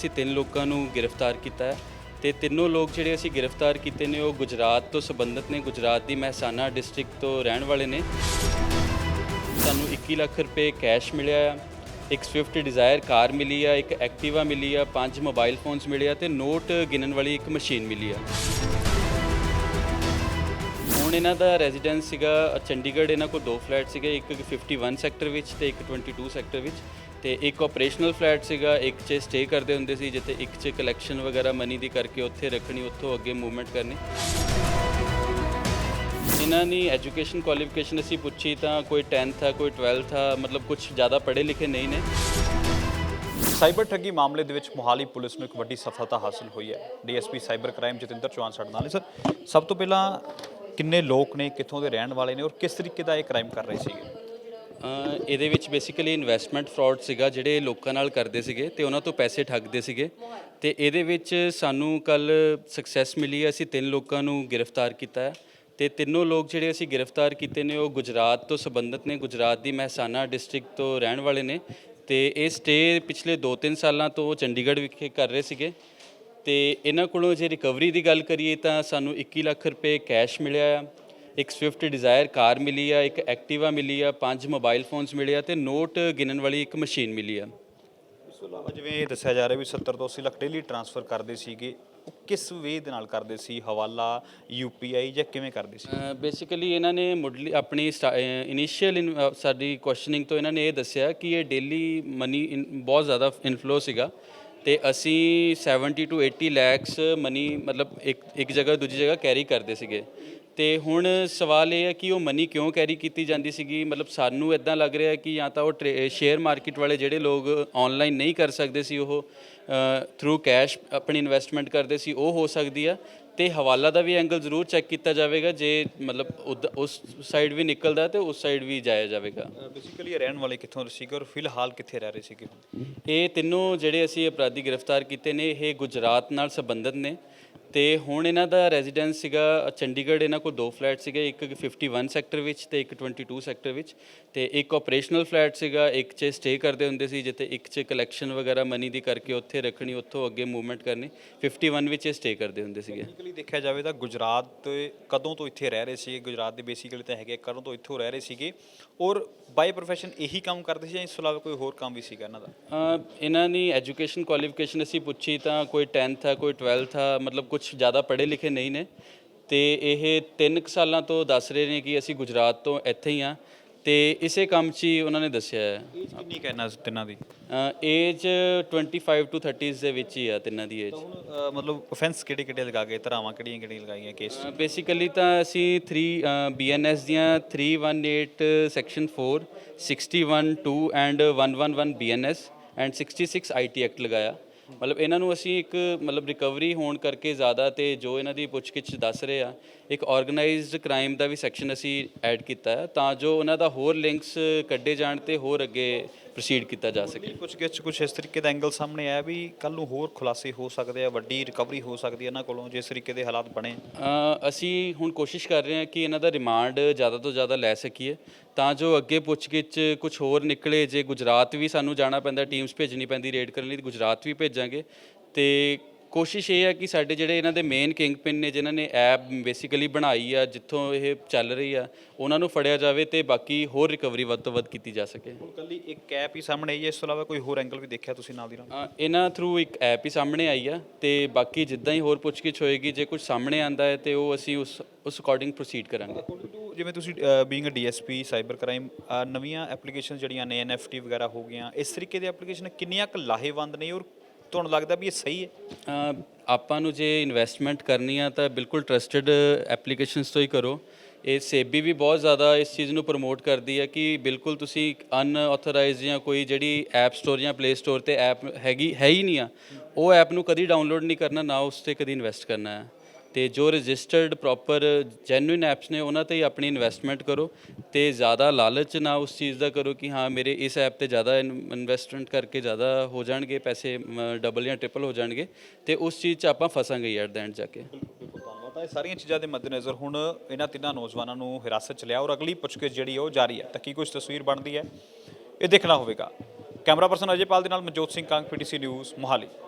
ਅਸੀਂ ਤਿੰਨ ਲੋਕਾਂ ਨੂੰ ਗ੍ਰਿਫਤਾਰ ਕੀਤਾ ਹੈ ਤੇ ਤਿੰਨੋਂ ਲੋਕ ਜਿਹੜੇ ਅਸੀਂ ਗ੍ਰਿਫਤਾਰ ਕੀਤੇ ਨੇ, ਉਹ ਗੁਜਰਾਤ ਤੋਂ ਸੰਬੰਧਿਤ ਨੇ। ਗੁਜਰਾਤ ਦੀ ਮਹਿਸਾਨਾ ਡਿਸਟ੍ਰਿਕਟ ਤੋਂ ਰਹਿਣ ਵਾਲੇ ਨੇ। ਸਾਨੂੰ 21 ਲੱਖ ਰੁਪਏ ਕੈਸ਼ ਮਿਲਿਆ ਆ, ਇੱਕ ਸਵਿਫਟ ਡਿਜ਼ਾਇਰ ਕਾਰ ਮਿਲੀ ਆ, ਇੱਕ ਐਕਟਿਵਾ ਮਿਲੀ ਆ, ਪੰਜ ਮੋਬਾਈਲ ਫੋਨਸ ਮਿਲੇ ਆ ਤੇ ਨੋਟ ਗਿਣਨ ਵਾਲੀ ਇੱਕ ਮਸ਼ੀਨ ਮਿਲੀ ਆ। ਹੁਣ ਇਹਨਾਂ ਦਾ ਰੈਜ਼ੀਡੈਂਸ ਸੀਗਾ ਚੰਡੀਗੜ੍ਹ, ਇਹਨਾਂ ਕੋਲ ਦੋ ਫਲੈਟ ਸੀਗੇ, ਇੱਕ 51 ਸੈਕਟਰ ਵਿੱਚ ਤੇ ਇੱਕ 22 ਸੈਕਟਰ ਵਿੱਚ। ਤੇ ਇੱਕ ਆਪਰੇਸ਼ਨਲ ਫਲੈਟ ਸੀਗਾ, ਇੱਕ 'ਚ ਸਟੇ ਕਰਦੇ ਹੁੰਦੇ ਸੀ, ਜਿੱਥੇ ਇੱਕ 'ਚ ਕਲੈਕਸ਼ਨ ਵਗੈਰਾ ਮਨੀ ਦੀ ਕਰਕੇ ਉੱਥੇ ਰੱਖਣੀ, ਉੱਥੋਂ ਅੱਗੇ ਮੂਵਮੈਂਟ ਕਰਨੀ। ਇਹਨਾਂ ਦੀ ਐਜੂਕੇਸ਼ਨ ਕੁਆਲੀਫਿਕੇਸ਼ਨ ਅਸੀਂ ਪੁੱਛੀ ਤਾਂ ਕੋਈ 10th ਆ, ਕੋਈ 12th ਆ, ਮਤਲਬ ਕੁਝ ਜ਼ਿਆਦਾ ਪੜ੍ਹੇ ਲਿਖੇ ਨਹੀਂ ਨੇ। ਸਾਈਬਰ ਠੱਗੀ ਮਾਮਲੇ ਦੇ ਵਿੱਚ ਮੋਹਾਲੀ ਪੁਲਿਸ ਨੂੰ ਇੱਕ ਵੱਡੀ ਸਫਲਤਾ ਹਾਸਲ ਹੋਈ ਹੈ। DSP cyber crime Jatinder Chauhan ਸਾਡੇ ਨਾਲ ਸਰ। ਸਭ ਤੋਂ ਪਹਿਲਾਂ ਕਿੰਨੇ ਲੋਕ ਨੇ, ਕਿੱਥੋਂ ਦੇ ਰਹਿਣ ਵਾਲੇ ਨੇ ਔਰ ਕਿਸ ਤਰੀਕੇ ਦਾ ਇਹ ਕ੍ਰਾਈਮ ਕਰ ਰਹੇ ਸੀਗੇ? ਇਹਦੇ ਵਿੱਚ ਬੇਸਿਕਲੀ ਇਨਵੈਸਟਮੈਂਟ ਫਰਾਡ ਸੀਗਾ ਜਿਹੜੇ ਲੋਕਾਂ ਨਾਲ ਕਰਦੇ ਸੀਗੇ ਤੇ ਉਹਨਾਂ ਤੋਂ ਪੈਸੇ ਠੱਗਦੇ ਸੀਗੇ। ਤੇ ਇਹਦੇ ਵਿੱਚ ਸਾਨੂੰ ਕੱਲ ਸਕਸੈਸ ਮਿਲੀ ਹੈ, ਅਸੀਂ ਤਿੰਨ ਲੋਕਾਂ ਨੂੰ ਗ੍ਰਿਫਤਾਰ ਕੀਤਾ ਹੈ। ਤੇ ਤਿੰਨੋਂ ਲੋਕ ਜਿਹੜੇ ਅਸੀਂ ਗ੍ਰਿਫਤਾਰ ਕੀਤੇ ਨੇ, ਉਹ ਗੁਜਰਾਤ ਤੋਂ ਸੰਬੰਧਿਤ ਨੇ। ਗੁਜਰਾਤ ਦੀ ਮਹਿਸਾਨਾ ਡਿਸਟ੍ਰਿਕਟ ਤੋਂ ਰਹਿਣ ਵਾਲੇ ਨੇ। ਤੇ ਇਹ ਸਟੇ ਪਿਛਲੇ 2-3 ਸਾਲਾਂ ਤੋਂ ਚੰਡੀਗੜ੍ਹ ਵਿਖੇ ਕਰ ਰਹੇ ਸੀਗੇ। ਤੇ ਇਹਨਾਂ ਕੋਲੋਂ ਜੇ ਰਿਕਵਰੀ ਦੀ ਗੱਲ ਕਰੀਏ ਤਾਂ ਸਾਨੂੰ 21 ਲੱਖ ਰੁਪਏ ਕੈਸ਼ ਮਿਲਿਆ ਆ। ਇੱਕ ਸਵਿਫਟ ਡਿਜ਼ਾਇਰ ਕਾਰ ਮਿਲੀ ਆ ਇੱਕ ਐਕਟਿਵਾ ਮਿਲੀ ਆ ਪੰਜ ਮੋਬਾਈਲ ਫੋਨਸ ਮਿਲੇ ਆ ਤੇ ਨੋਟ ਗਿਣਨ ਵਾਲੀ ਇੱਕ ਮਸ਼ੀਨ ਮਿਲੀ ਆ। ਇਸ ਤੋਂ ਇਲਾਵਾ ਜਿਵੇਂ ਇਹ ਦੱਸਿਆ ਜਾ ਰਿਹਾ ਵੀ 70 ਤੋਂ 80 ਲੱਖ ਡੇਲੀ ਟ੍ਰਾਂਸਫਰ ਕਰਦੇ ਸੀਗੇ ਉਹ ਕਿਸ ਵੇ ਦੇ ਨਾਲ ਕਰਦੇ ਸੀ? ਹਵਾਲਾ ਯੂਪੀਆਈ ਜਾਂ ਕਿਵੇਂ ਕਰਦੇ ਸੀ? ਬੇਸਿਕਲੀ ਇਹਨਾਂ ਨੇ ਮੁੱਢਲੀ ਆਪਣੀ ਇਨੀਸ਼ੀਅਲ ਸਾਡੀ ਕੁਐਸਚਨਿੰਗ ਤੋਂ ਇਹਨਾਂ ਨੇ ਇਹ ਦੱਸਿਆ ਕਿ ਇਹ ਡੇਲੀ ਮਨੀ ਬਹੁਤ ਜ਼ਿਆਦਾ ਇਨਫਲੋ ਸੀਗਾ ਤੇ ਅਸੀਂ 70 ਟੂ 80 ਲੈਕਸ ਮਨੀ ਮਤਲਬ ਇੱਕ ਇੱਕ ਜਗ੍ਹਾ ਦੂਜੀ ਜਗ੍ਹਾ ਕੈਰੀ ਕਰਦੇ ਸੀਗੇ। ਤੇ ਹੁਣ ਸਵਾਲ ਇਹ ਹੈ ਕਿ ਉਹ ਮਨੀ ਕਿਉਂ ਕੈਰੀ ਕੀਤੀ ਜਾਂਦੀ ਸੀਗੀ? ਮਤਲਬ ਸਾਨੂੰ ਇਦਾਂ ਲੱਗ ਰਿਹਾ ਕਿ ਜਾਂ ਤਾਂ ਉਹ ਸ਼ੇਅਰ ਮਾਰਕੀਟ ਵਾਲੇ ਜਿਹੜੇ ਲੋਕ ਆਨਲਾਈਨ ਨਹੀਂ ਕਰ ਸਕਦੇ ਸੀ ਉਹ ਥਰੂ ਕੈਸ਼ ਆਪਣੀ ਇਨਵੈਸਟਮੈਂਟ ਕਰਦੇ ਸੀ ਉਹ ਹੋ ਸਕਦੀ ਆ। ਤੇ ਹਵਾਲਾ ਦਾ ਵੀ ਐਂਗਲ ਜ਼ਰੂਰ ਚੈੱਕ ਕੀਤਾ ਜਾਵੇਗਾ ਜੇ ਮਤਲਬ ਉੱਧ- ਉਸ ਸਾਈਡ ਵੀ ਨਿਕਲਦਾ ਤੇ ਉਸ ਸਾਈਡ ਵੀ ਜਾਇਆ ਜਾਵੇਗਾ। ਬੇਸਿਕਲੀ ਇਹ ਰਹਿਣ ਵਾਲੇ ਕਿੱਥੋਂ ਦੇ ਸੀਗੇ ਔਰ ਫਿਲਹਾਲ ਕਿੱਥੇ ਰਹਿ ਰਹੇ ਸੀਗੇ? ਇਹ ਤਿੰਨੋਂ ਜਿਹੜੇ ਅਸੀਂ ਅਪਰਾਧੀ ਗ੍ਰਿਫਤਾਰ ਕੀਤੇ ਨੇ ਇਹ ਗੁਜਰਾਤ ਨਾਲ ਸੰਬੰਧਿਤ ਨੇ। ਤੇ ਹੁਣ ਇਹਨਾਂ ਦਾ ਰੈਜ਼ੀਡੈਂਸ ਸੀਗਾ ਚੰਡੀਗੜ੍ਹ ਇਹਨਾਂ ਕੋਲ ਦੋ ਫਲੈਟ ਸੀਗੇ ਇੱਕ 51 ਸੈਕਟਰ ਵਿੱਚ ਤੇ ਇੱਕ 22 ਸੈਕਟਰ ਵਿੱਚ ਤੇ ਇੱਕ ਆਪਰੇਸ਼ਨਲ ਫਲੈਟ ਸੀਗਾ ਇੱਕ 'ਚ ਸਟੇ ਕਰਦੇ ਹੁੰਦੇ ਸੀ ਜਿੱਥੇ ਇੱਕ 'ਚ ਕਲੈਕਸ਼ਨ ਵਗੈਰਾ ਮਨੀ ਦੀ ਕਰਕੇ ਉੱਥੇ ਰੱਖਣੀ ਉੱਥੋਂ ਅੱਗੇ ਮੂਵਮੈਂਟ ਕਰਨੀ 51 ਵਿੱਚ ਸਟੇ ਕਰਦੇ ਹੁੰਦੇ ਸੀਗੇ। ਬੇਸਿਕਲੀ ਦੇਖਿਆ ਜਾਵੇ ਤਾਂ ਗੁਜਰਾਤ ਤੇ ਕਦੋਂ ਤੋਂ ਇੱਥੇ ਰਹਿ ਰਹੇ ਸੀ ਗੁਜਰਾਤ ਦੇ ਬੇਸਿਕਲੀ ਤਾਂ ਹੈਗੇ ਕਦੋਂ ਤੋਂ ਇੱਥੋਂ ਰਹਿ ਰਹੇ ਸੀਗੇ ਔਰ ਬਾਈ ਪ੍ਰੋਫੈਸ਼ਨ ਇਹੀ ਕੰਮ ਕਰਦੇ ਸੀ ਜਾਂ ਇਸ ਤੋਂ ਇਲਾਵਾ ਕੋਈ ਹੋਰ ਕੰਮ ਵੀ ਸੀਗਾ ਇਹਨਾਂ ਦਾ? ਇਹਨਾਂ ਦੀ ਐਜੂਕੇਸ਼ਨ ਕੁਆਲੀਫਿਕੇਸ਼ਨ ਅਸੀਂ ਪੁੱਛੀ ਤਾਂ ਕੋਈ 10th ਆ ਕੋਈ 12th ਆ ਮਤਲਬ ਕੁਝ ਜ਼ਿਆਦਾ ਪੜ੍ਹੇ ਲਿਖੇ ਨਹੀਂ ਨੇ ਤੇ ਇਹ 3 ਸਾਲਾਂ ਤੋਂ ਦੱਸ ਰਹੇ ਨੇ ਕਿ ਅਸੀਂ ਗੁਜਰਾਤ ਤੋਂ ਇੱਥੇ ਹੀ ਆ ਤੇ ਇਸੇ ਕੰਮ 'ਚ ਹੀ ਉਹਨਾਂ ਨੇ ਦੱਸਿਆ ਹੈ। ਏਜ ਕਿੰਨੀ ਕਹਿਣਾ ਤਿੰਨਾਂ ਦੀ? ਏਜ 25 ਟੂ 30s ਦੇ ਵਿੱਚ ਹੀ ਆ ਤਿੰਨਾਂ ਦੀ ਏਜ ਮਤਲਬ ਅਫੈਂਸ ਕਿਹੜੇ ਕਿਹੜੇ ਲਗਾ ਗਏ ਧਰਾਵਾਂ ਕਿਹੜੀਆਂ ਕਿਹੜੀਆਂ ਲਗਾਈਆਂ ਕੇਸ ਬੇਸਿਕਲੀ ਤਾਂ ਅਸੀਂ 3 ਬੀਐਨਐਸ ਦੀਆਂ 318 section 4 61 2 and 111 BNS and 66 IT act ਲਗਾਇਆ। ਮਤਲਬ ਇਹਨਾਂ ਨੂੰ ਅਸੀਂ ਇੱਕ ਮਤਲਬ ਰਿਕਵਰੀ ਹੋਣ ਕਰਕੇ ਜ਼ਿਆਦਾ ਤੇ ਜੋ ਇਹਨਾਂ ਦੀ ਪੁੱਛਗਿੱਛ ਦੱਸ ਰਹੇ ਆ ਇੱਕ ਆਰਗੇਨਾਈਜ਼ਡ ਕ੍ਰਾਈਮ ਦਾ ਵੀ ਸੈਕਸ਼ਨ ਅਸੀਂ ਐਡ ਕੀਤਾ ਹੈ ਤਾਂ ਜੋ ਉਹਨਾਂ ਦਾ ਹੋਰ ਲਿੰਕਸ ਕੱਢੇ ਜਾਣ ਤੇ ਹੋਰ ਅੱਗੇ ਪ੍ਰੋਸੀਡ ਕੀਤਾ ਜਾ ਸਕੇ। ਕੁਝ ਕੁਝ ਕੁਝ ਇਸ ਤਰੀਕੇ ਦਾ ਐਂਗਲ ਸਾਹਮਣੇ ਆਇਆ ਵੀ ਕੱਲ ਨੂੰ ਹੋਰ ਖੁਲਾਸੇ ਹੋ ਸਕਦੇ ਆ ਵੱਡੀ ਰਿਕਵਰੀ ਹੋ ਸਕਦੀ ਹੈ ਇਹਨਾਂ ਕੋਲੋਂ ਜਿਸ ਤਰੀਕੇ ਦੇ ਹਾਲਾਤ ਬਣੇ। ਅਸੀਂ ਹੁਣ ਕੋਸ਼ਿਸ਼ ਕਰ ਰਹੇ ਹਾਂ ਕਿ ਇਹਨਾਂ ਦਾ ਰਿਮਾਂਡ ਜ਼ਿਆਦਾ ਤੋਂ ਜ਼ਿਆਦਾ ਲੈ ਸਕੀਏ ਤਾਂ ਜੋ ਅੱਗੇ ਪੁੱਛਗਿੱਛ ਕੁਝ ਹੋਰ ਨਿਕਲੇ ਜੇ ਗੁਜਰਾਤ ਵੀ ਸਾਨੂੰ ਜਾਣਾ ਪੈਂਦਾ ਟੀਮਸ ਭੇਜਣੀ ਪੈਂਦੀ ਰੇਡ ਕਰਨ ਲਈ ਗੁਜਰਾਤ ਵੀ ਭੇਜਾਂਗੇ ਤੇ ਕੋਸ਼ਿਸ਼ ਇਹ ਹੈ ਕਿ ਸਾਡੇ ਜਿਹੜੇ ਇਹਨਾਂ ਦੇ ਮੇਨ ਕਿੰਗ ਪਿਨ ਨੇ ਜਿਨ੍ਹਾਂ ਨੇ ਐਪ ਬੇਸਿਕਲੀ ਬਣਾਈ ਆ ਜਿੱਥੋਂ ਇਹ ਚੱਲ ਰਹੀ ਆ ਉਹਨਾਂ ਨੂੰ ਫੜਿਆ ਜਾਵੇ ਤੇ ਬਾਕੀ ਹੋਰ ਰਿਕਵਰੀ ਵੱਧ ਤੋਂ ਵੱਧ ਕੀਤੀ ਜਾ ਸਕੇ। ਕੱਲੀ ਇੱਕ ਕੈਪ ਹੀ ਸਾਹਮਣੇ ਆਈ ਹੈ ਇਸ ਤੋਂ ਇਲਾਵਾ ਕੋਈ ਹੋਰ ਐਂਗਲ ਵੀ ਦੇਖਿਆ ਤੁਸੀਂ ਨਾਲ ਦੀ ਨਾਲ? ਇਹਨਾਂ ਥਰੂ ਇੱਕ ਐਪ ਹੀ ਸਾਹਮਣੇ ਆਈ ਆ ਤੇ ਬਾਕੀ ਜਿੱਦਾਂ ਹੀ ਹੋਰ ਪੁੱਛਗਿੱਛ ਹੋਏਗੀ ਜੇ ਕੁਝ ਸਾਹਮਣੇ ਆਂਦਾ ਹੈ ਤੇ ਉਹ ਅਸੀਂ ਉਸ ਉਸ ਅਕੋਰਡਿੰਗ ਪ੍ਰੋਸੀਡ ਕਰਾਂਗੇ। ਜਿਵੇਂ ਤੁਸੀਂ being a DSP cyber crime ਨਵੀਆਂ ਐਪਲੀਕੇਸ਼ਨ ਜਿਹੜੀਆਂ ਨੇ ਐਨਐਫਟੀ ਵਗੈਰਾ ਹੋ ਗਈਆਂ ਇਸ ਤਰੀਕੇ ਦੀ ਐਪਲੀਕੇਸ਼ਨ ਕਿੰਨੀਆਂ ਕੁ ਲਾਹੇਵੰਦ ਨੇ ਔਰ ਤੁਹਾਨੂੰ ਲੱਗਦਾ ਵੀ ਇਹ ਸਹੀ ਹੈ? ਅ, ਆਪਾਂ ਨੂੰ ਜੇ ਇਨਵੈਸਟਮੈਂਟ ਕਰਨੀ ਆ ਤਾਂ ਬਿਲਕੁਲ ਟਰਸਟਡ ਐਪਲੀਕੇਸ਼ਨਸ ਤੋਂ ਹੀ ਕਰੋ। ਇਹ ਸੇਬੀ ਵੀ ਬਹੁਤ ਜ਼ਿਆਦਾ ਇਸ ਚੀਜ਼ ਨੂੰ ਪ੍ਰਮੋਟ ਕਰਦੀ ਹੈ ਕਿ ਬਿਲਕੁਲ ਤੁਸੀਂ ਅਨਆਥੋਰਾਈਜ਼ਡ ਜਾਂ ਕੋਈ ਜਿਹੜੀ ਐਪ ਸਟੋਰ ਜਾਂ ਪਲੇ ਸਟੋਰ ਤੇ ਐਪ ਹੈਗੀ ਹੈ ਹੀ ਨਹੀਂ ਆ। ਉਹ ਐਪ ਨੂੰ ਕਦੀ ਡਾਊਨਲੋਡ ਨਹੀਂ ਕਰਨਾ ਨਾ ਉਸ ਤੇ ਕਦੀ ਇਨਵੈਸਟ ਕਰਨਾ ਹੈ। ਤੇ ਜੋ ਰਜਿਸਟਰਡ ਪ੍ਰੋਪਰ ਜੈਨੂਇਨ ਐਪਸ ਨੇ, ਉਹਨਾਂ ਤੇ ਹੀ ਆਪਣੀ ਇਨਵੈਸਟਮੈਂਟ ਕਰੋ ਤੇ ਜ਼ਿਆਦਾ ਲਾਲਚ ਨਾ ਉਸ ਚੀਜ਼ ਦਾ ਕਰੋ ਕਿ ਹਾਂ, ਮੇਰੇ ਇਸ ਐਪ ਤੇ ਜ਼ਿਆਦਾ ਇਨਵੈਸਟਮੈਂਟ ਕਰਕੇ ਜ਼ਿਆਦਾ ਹੋ ਜਾਣਗੇ, ਪੈਸੇ ਡਬਲ ਜਾਂ ਟ੍ਰਿਪਲ ਹੋ ਜਾਣਗੇ ਤੇ ਉਸ ਚੀਜ਼ 'ਚ ਆਪਾਂ ਫਸਾਂਗੇ ਐਟ ਦਾ ਐਂਡ ਜਾ ਕੇ। ਬਿਲਕੁਲ ਧੰਨਵਾਦ ਤਾਂ ਇਹ ਸਾਰੀਆਂ ਚੀਜ਼ਾਂ ਦੇ ਮੱਦੇਨਜ਼ਰ ਹੁਣ ਇਹਨਾਂ ਤਿੰਨਾਂ ਨੌਜਵਾਨਾਂ ਨੂੰ ਹਿਰਾਸਤ 'ਚ ਲਿਆ ਔਰ ਅਗਲੀ ਪੁੱਛਗਿੱਛ ਜਿਹੜੀ ਉਹ ਜਾਰੀ ਹੈ। ਤਾਂ ਕੀ ਕੁਝ ਤਸਵੀਰ ਬਣਦੀ ਹੈ? ਇਹ ਦੇਖਣਾ ਹੋਵੇਗਾ। ਕੈਮਰਾ ਪਰਸਨ ਅਜੇਪਾਲ ਦੇ ਨਾਲ ਮਨਜੋਤ ਸਿੰਘ, ਕੰਗ, ਪੀਟੀਸੀ ਨਿਊਜ਼, ਮੋਹਾਲੀ।